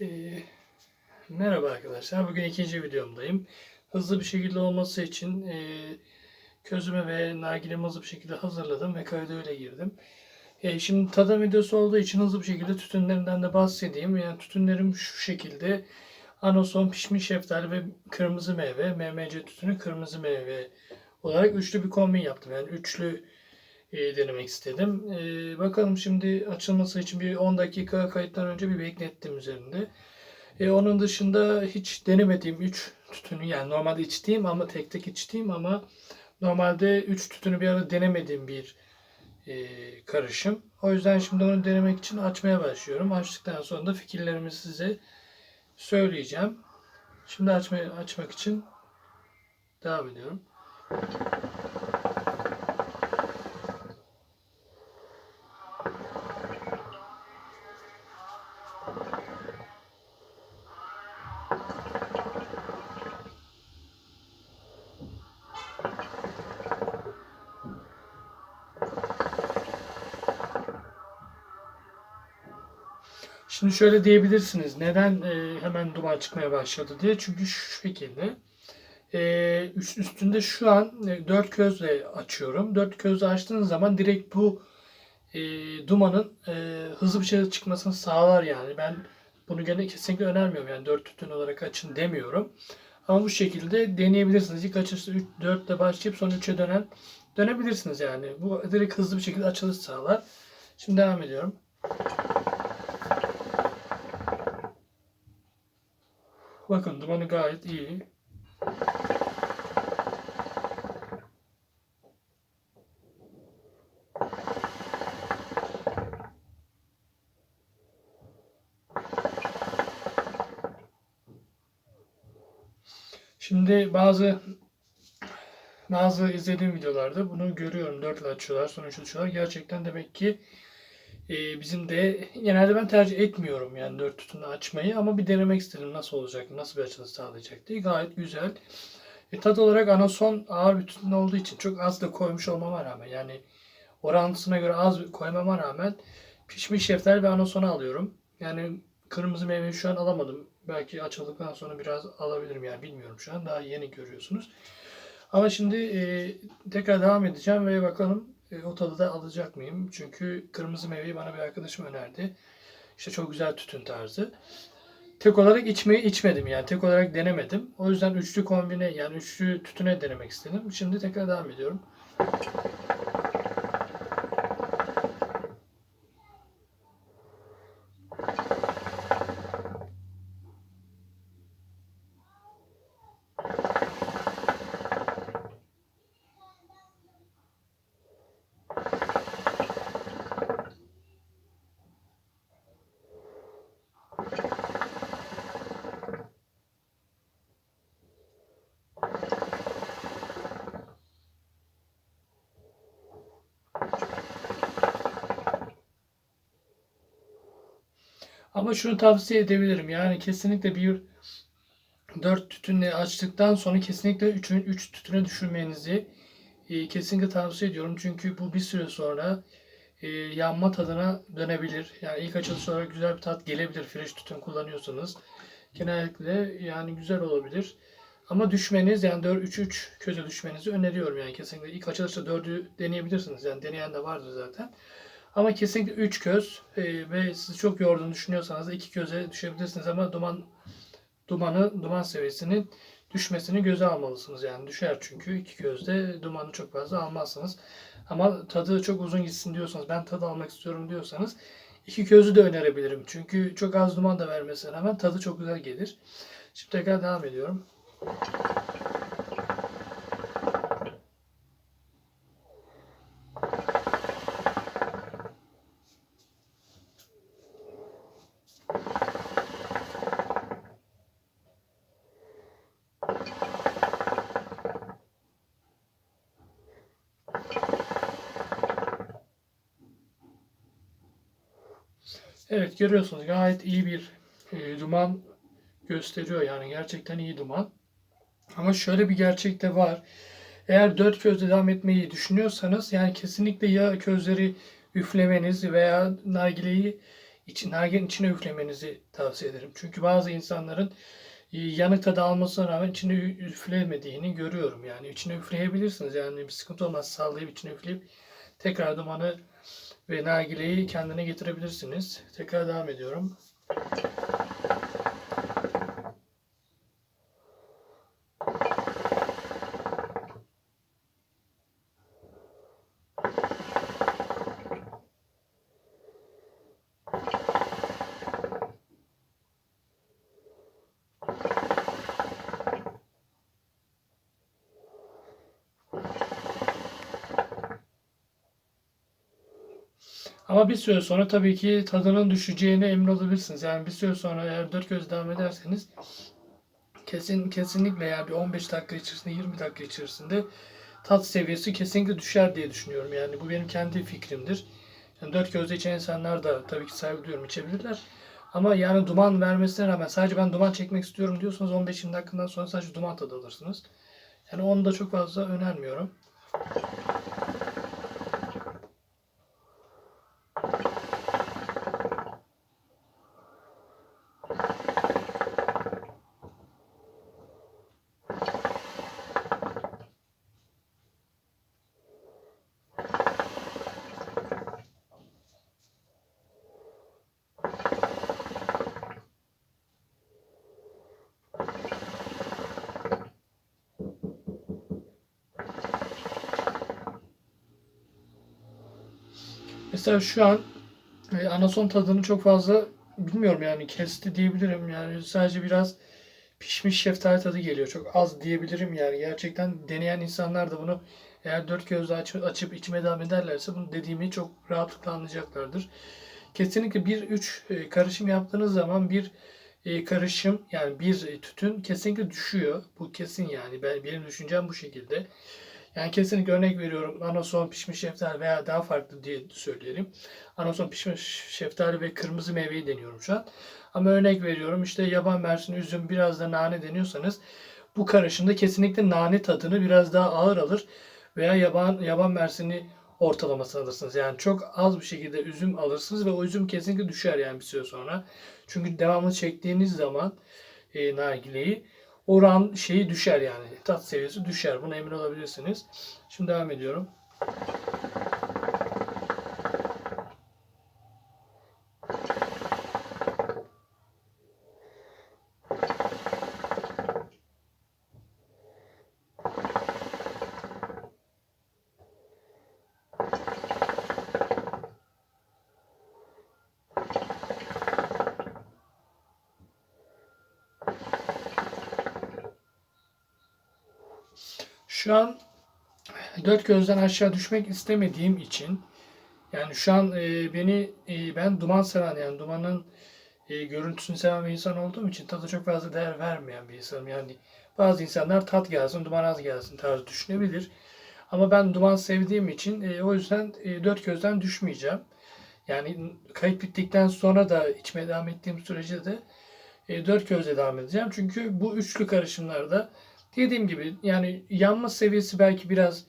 Ee, merhaba arkadaşlar. Bugün ikinci videomdayım. Hızlı bir şekilde olması için e, közümü ve nargilemi hızlı bir şekilde hazırladım ve kayda öyle girdim. E, şimdi tadım videosu olduğu için hızlı bir şekilde tütünlerinden de bahsedeyim. Yani tütünlerim şu şekilde. Anason, pişmiş şeftali ve kırmızı meyve. MMC tütünü kırmızı meyve olarak üçlü bir kombin yaptım. Yani üçlü e, denemek istedim. E, bakalım şimdi açılması için bir 10 dakika kayıttan önce bir beklettim üzerinde. E, onun dışında hiç denemediğim 3 tütünü yani normalde içtiğim ama tek tek içtiğim ama normalde 3 tütünü bir arada denemediğim bir e, karışım. O yüzden şimdi onu denemek için açmaya başlıyorum. Açtıktan sonra da fikirlerimi size söyleyeceğim. Şimdi açmaya, açmak için devam ediyorum. Şimdi şöyle diyebilirsiniz. Neden e, hemen duman çıkmaya başladı diye. Çünkü şu şekilde. E, üst, üstünde şu an e, dört közle açıyorum. Dört közle açtığınız zaman direkt bu e, dumanın e, hızlı bir şekilde çıkmasını sağlar yani. Ben bunu gene kesinlikle önermiyorum. Yani dört tütün olarak açın demiyorum. Ama bu şekilde deneyebilirsiniz. İlk açışta 4 ile başlayıp sonra 3'e dönen dönebilirsiniz yani. Bu direkt hızlı bir şekilde açılış sağlar. Şimdi devam ediyorum. Bakın dumanı gayet iyi. Şimdi bazı bazı izlediğim videolarda bunu görüyorum. Dörtle açıyorlar, üçle açıyorlar. Gerçekten demek ki e, bizim de genelde ben tercih etmiyorum yani dört tütünü açmayı ama bir denemek istedim nasıl olacak, nasıl bir açılış sağlayacak diye. Gayet güzel. E, tat olarak anason ağır bir tütün olduğu için çok az da koymuş olmama rağmen yani orantısına göre az koymama rağmen pişmiş şeftali ve anasonu alıyorum. Yani kırmızı meyveyi şu an alamadım. Belki açıldıktan sonra biraz alabilirim yani bilmiyorum şu an. Daha yeni görüyorsunuz. Ama şimdi e, tekrar devam edeceğim ve bakalım e, o tadı da alacak mıyım? Çünkü kırmızı meyveyi bana bir arkadaşım önerdi. İşte çok güzel tütün tarzı. Tek olarak içmeyi içmedim yani. Tek olarak denemedim. O yüzden üçlü kombine yani üçlü tütüne denemek istedim. Şimdi tekrar devam ediyorum. Ama şunu tavsiye edebilirim. Yani kesinlikle bir 4 tütünle açtıktan sonra kesinlikle 3 3 tütüne düşürmenizi e, kesinlikle tavsiye ediyorum. Çünkü bu bir süre sonra e, yanma tadına dönebilir. Yani ilk açılış olarak güzel bir tat gelebilir fresh tütün kullanıyorsanız. Genellikle yani güzel olabilir. Ama düşmeniz yani 4 3 3 köze düşmenizi öneriyorum yani kesinlikle. ilk açılışta 4'ü deneyebilirsiniz. Yani deneyen de vardır zaten. Ama kesinlikle 3 köz e, ve sizi çok yorduğunu düşünüyorsanız da 2 köze düşebilirsiniz ama duman dumanı duman seviyesinin düşmesini göze almalısınız. Yani düşer çünkü iki gözde dumanı çok fazla almazsınız. Ama tadı çok uzun gitsin diyorsanız, ben tadı almak istiyorum diyorsanız iki közü de önerebilirim. Çünkü çok az duman da vermesine rağmen tadı çok güzel gelir. Şimdi tekrar devam ediyorum. Evet görüyorsunuz gayet iyi bir e, duman gösteriyor yani gerçekten iyi duman. Ama şöyle bir gerçek de var. Eğer dört közle devam etmeyi düşünüyorsanız yani kesinlikle ya közleri üflemeniz veya nargileyi için, nargilenin içine üflemenizi tavsiye ederim. Çünkü bazı insanların e, yanık tadı almasına rağmen içine üflemediğini görüyorum. Yani içine üfleyebilirsiniz. Yani bir sıkıntı olmaz. Sallayıp içine üfleyip tekrar dumanı ve nargileyi kendine getirebilirsiniz. Tekrar devam ediyorum. Ama bir süre sonra tabii ki tadının düşeceğine emin olabilirsiniz. Yani bir süre sonra eğer dört göz devam ederseniz kesin kesinlikle yani bir 15 dakika içerisinde 20 dakika içerisinde tat seviyesi kesinlikle düşer diye düşünüyorum. Yani bu benim kendi fikrimdir. Yani dört gözle içen insanlar da tabii ki saygı duyuyorum içebilirler. Ama yani duman vermesine rağmen sadece ben duman çekmek istiyorum diyorsanız 15-20 dakikadan sonra sadece duman tadı alırsınız. Yani onu da çok fazla önermiyorum. Mesela şu an e, anason tadını çok fazla bilmiyorum yani kesti diyebilirim. Yani sadece biraz pişmiş şeftali tadı geliyor. Çok az diyebilirim yani. Gerçekten deneyen insanlar da bunu eğer dört gözle aç- açıp içmeye devam ederlerse bunu dediğimi çok rahatlıkla anlayacaklardır. Kesinlikle bir üç e, karışım yaptığınız zaman bir e, karışım yani bir e, tütün kesinlikle düşüyor. Bu kesin yani. Ben, benim düşüncem bu şekilde. Yani kesinlikle örnek veriyorum. Anason pişmiş şeftali veya daha farklı diye söyleyelim. Anason pişmiş şeftali ve kırmızı meyveyi deniyorum şu an. Ama örnek veriyorum işte yaban mersini, üzüm, biraz da nane deniyorsanız bu karışımda kesinlikle nane tadını biraz daha ağır alır veya yaban yaban mersini ortalamasını alırsınız. Yani çok az bir şekilde üzüm alırsınız ve o üzüm kesinlikle düşer yani bir süre sonra. Çünkü devamlı çektiğiniz zaman e, nargileyi oran şeyi düşer yani. Tat seviyesi düşer. Buna emin olabilirsiniz. Şimdi devam ediyorum. Şu an dört gözden aşağı düşmek istemediğim için yani şu an e, beni e, ben duman seven yani dumanın e, görüntüsünü seven bir insan olduğum için tada çok fazla değer vermeyen bir insanım. Yani bazı insanlar tat gelsin, duman az gelsin tarzı düşünebilir. Ama ben duman sevdiğim için e, o yüzden e, dört gözden düşmeyeceğim. Yani kayıt bittikten sonra da içmeye devam ettiğim sürece de e, dört gözle devam edeceğim. Çünkü bu üçlü karışımlarda dediğim gibi yani yanma seviyesi belki biraz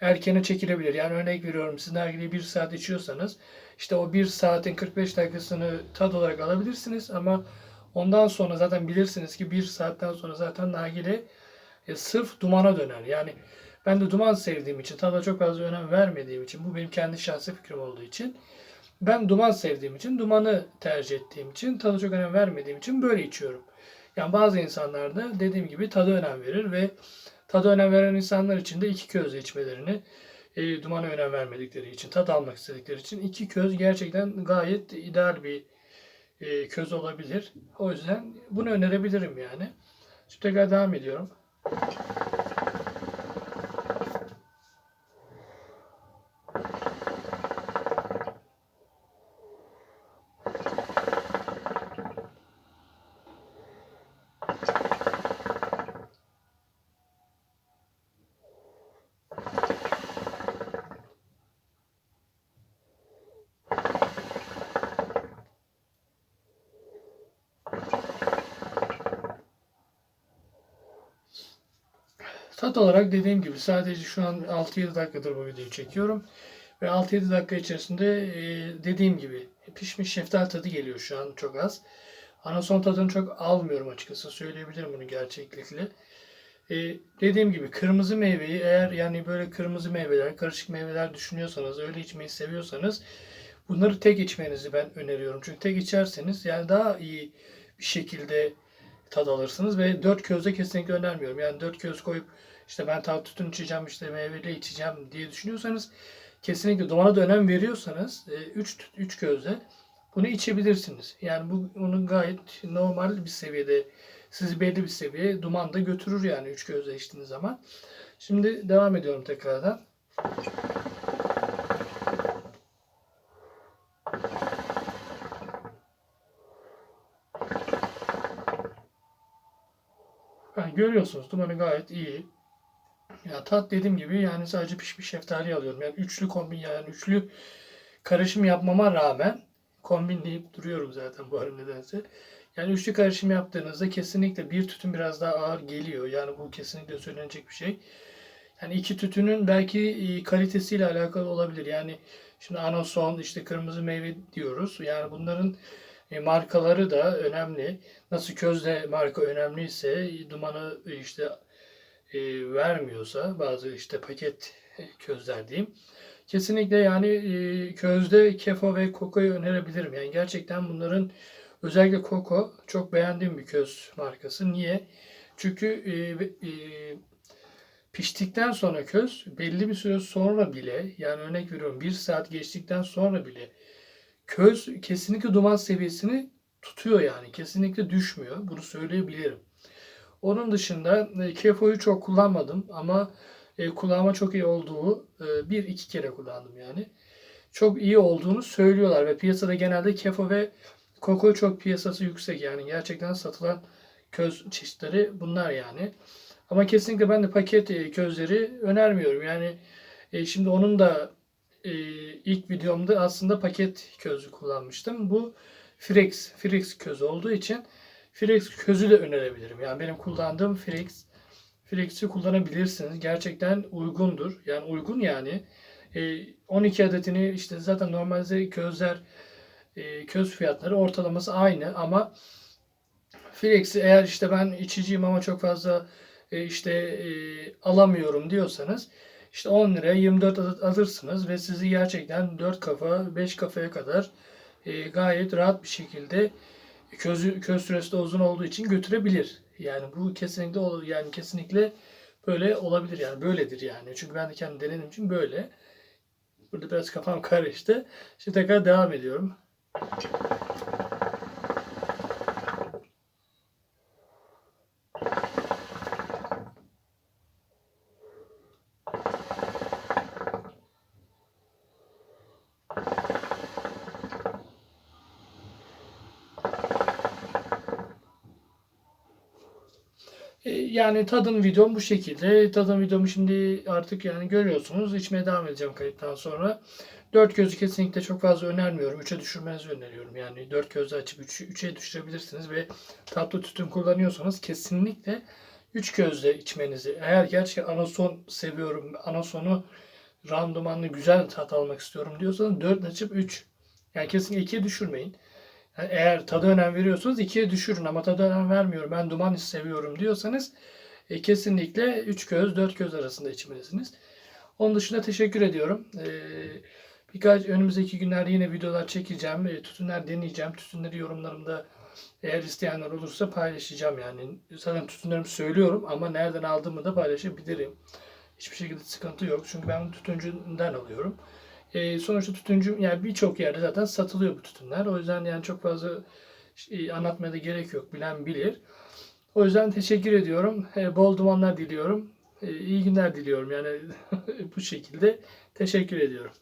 erkene çekilebilir. Yani örnek veriyorum siz nargileyi bir saat içiyorsanız işte o bir saatin 45 dakikasını tad olarak alabilirsiniz ama ondan sonra zaten bilirsiniz ki bir saatten sonra zaten nargile e, sırf dumana döner. Yani ben de duman sevdiğim için, tada çok fazla önem vermediğim için, bu benim kendi şahsi fikrim olduğu için ben duman sevdiğim için, dumanı tercih ettiğim için, tada çok önem vermediğim için böyle içiyorum. Yani bazı insanlar da dediğim gibi tada önem verir ve tada önem veren insanlar için de iki közle içmelerini e, dumana önem vermedikleri için, tat almak istedikleri için iki köz gerçekten gayet ideal bir e, köz olabilir. O yüzden bunu önerebilirim yani. Şimdi tekrar devam ediyorum. Tat olarak dediğim gibi sadece şu an 6-7 dakikadır bu videoyu çekiyorum. Ve 6-7 dakika içerisinde e, dediğim gibi pişmiş şeftali tadı geliyor şu an çok az. Anason tadını çok almıyorum açıkçası. Söyleyebilirim bunu gerçeklikle. Ee, dediğim gibi kırmızı meyveyi eğer yani böyle kırmızı meyveler, karışık meyveler düşünüyorsanız, öyle içmeyi seviyorsanız bunları tek içmenizi ben öneriyorum. Çünkü tek içerseniz yani daha iyi bir şekilde tad alırsınız ve dört közde kesinlikle önermiyorum. Yani dört köz koyup işte ben tatlı tütün içeceğim, işte meyveli içeceğim diye düşünüyorsanız kesinlikle dumana da önem veriyorsanız 3 3 közde bunu içebilirsiniz. Yani bu onun gayet normal bir seviyede sizi belli bir seviyeye duman da götürür yani 3 gözle içtiğiniz zaman. Şimdi devam ediyorum tekrardan. Yani görüyorsunuz dumanı gayet iyi. Ya tat dediğim gibi yani sadece pişmiş şeftali alıyorum. Yani üçlü kombin yani üçlü karışım yapmama rağmen kombin deyip duruyorum zaten bu arada nedense. Yani üçlü karışım yaptığınızda kesinlikle bir tütün biraz daha ağır geliyor. Yani bu kesinlikle söylenecek bir şey. Yani iki tütünün belki e, kalitesiyle alakalı olabilir. Yani şimdi anason, işte kırmızı meyve diyoruz. Yani bunların e, markaları da önemli. Nasıl közde marka önemliyse dumanı e, işte e, vermiyorsa bazı işte paket közler diyeyim. Kesinlikle yani e, közde kefo ve kokoyu önerebilirim. Yani gerçekten bunların özellikle koko çok beğendiğim bir köz markası. Niye? Çünkü e, e, piştikten sonra köz belli bir süre sonra bile yani örnek veriyorum bir saat geçtikten sonra bile köz kesinlikle duman seviyesini tutuyor yani. Kesinlikle düşmüyor. Bunu söyleyebilirim. Onun dışında e, kefoyu çok kullanmadım ama e, kulağıma çok iyi olduğu e, bir iki kere kullandım yani. Çok iyi olduğunu söylüyorlar ve piyasada genelde kefo ve koko çok piyasası yüksek yani gerçekten satılan köz çeşitleri bunlar yani. Ama kesinlikle ben de paket e, közleri önermiyorum. Yani e, şimdi onun da e, ilk videomda aslında paket közü kullanmıştım. Bu Frex, Frex közü olduğu için Frex közü de önerebilirim. Yani benim kullandığım Frex Flex'i kullanabilirsiniz. Gerçekten uygundur. Yani uygun yani. E, 12 adetini işte zaten normalde közler e, köz fiyatları ortalaması aynı ama Flex'i eğer işte ben içiciyim ama çok fazla e, işte e, alamıyorum diyorsanız işte 10 liraya 24 adet alırsınız ve sizi gerçekten 4 kafa 5 kafaya kadar e, gayet rahat bir şekilde köz, köz süresi de uzun olduğu için götürebilir. Yani bu kesinlikle. Yani kesinlikle böyle olabilir yani böyledir yani. Çünkü ben de kendi denediğim için böyle. Burada biraz kafam karıştı. Şimdi tekrar devam ediyorum. Yani tadım videom bu şekilde. Tadım videomu şimdi artık yani görüyorsunuz. İçmeye devam edeceğim kayıttan sonra. Dört gözü kesinlikle çok fazla önermiyorum. Üçe düşürmenizi öneriyorum. Yani dört gözü açıp üç, üçe düşürebilirsiniz ve tatlı tütün kullanıyorsanız kesinlikle üç gözle içmenizi. Eğer gerçekten anason seviyorum, anasonu randımanlı güzel tat almak istiyorum diyorsanız dört açıp üç. Yani kesinlikle ikiye düşürmeyin. Yani eğer tadı önem veriyorsanız ikiye düşürün ama tadı önem vermiyorum ben duman seviyorum diyorsanız e, kesinlikle 3 göz 4 göz arasında içmelisiniz. Onun dışında teşekkür ediyorum. E, birkaç önümüzdeki günlerde yine videolar çekeceğim. E, tütünler deneyeceğim. Tütünleri yorumlarımda eğer isteyenler olursa paylaşacağım yani. Zaten tütünlerimi söylüyorum ama nereden aldığımı da paylaşabilirim. Hiçbir şekilde sıkıntı yok. Çünkü ben tütüncüden alıyorum. E, sonuçta tütüncü yani birçok yerde zaten satılıyor bu tütünler. O yüzden yani çok fazla şey, anlatmaya da gerek yok. Bilen bilir. O yüzden teşekkür ediyorum. E, bol dumanlar diliyorum. E, iyi günler diliyorum. Yani bu şekilde teşekkür ediyorum.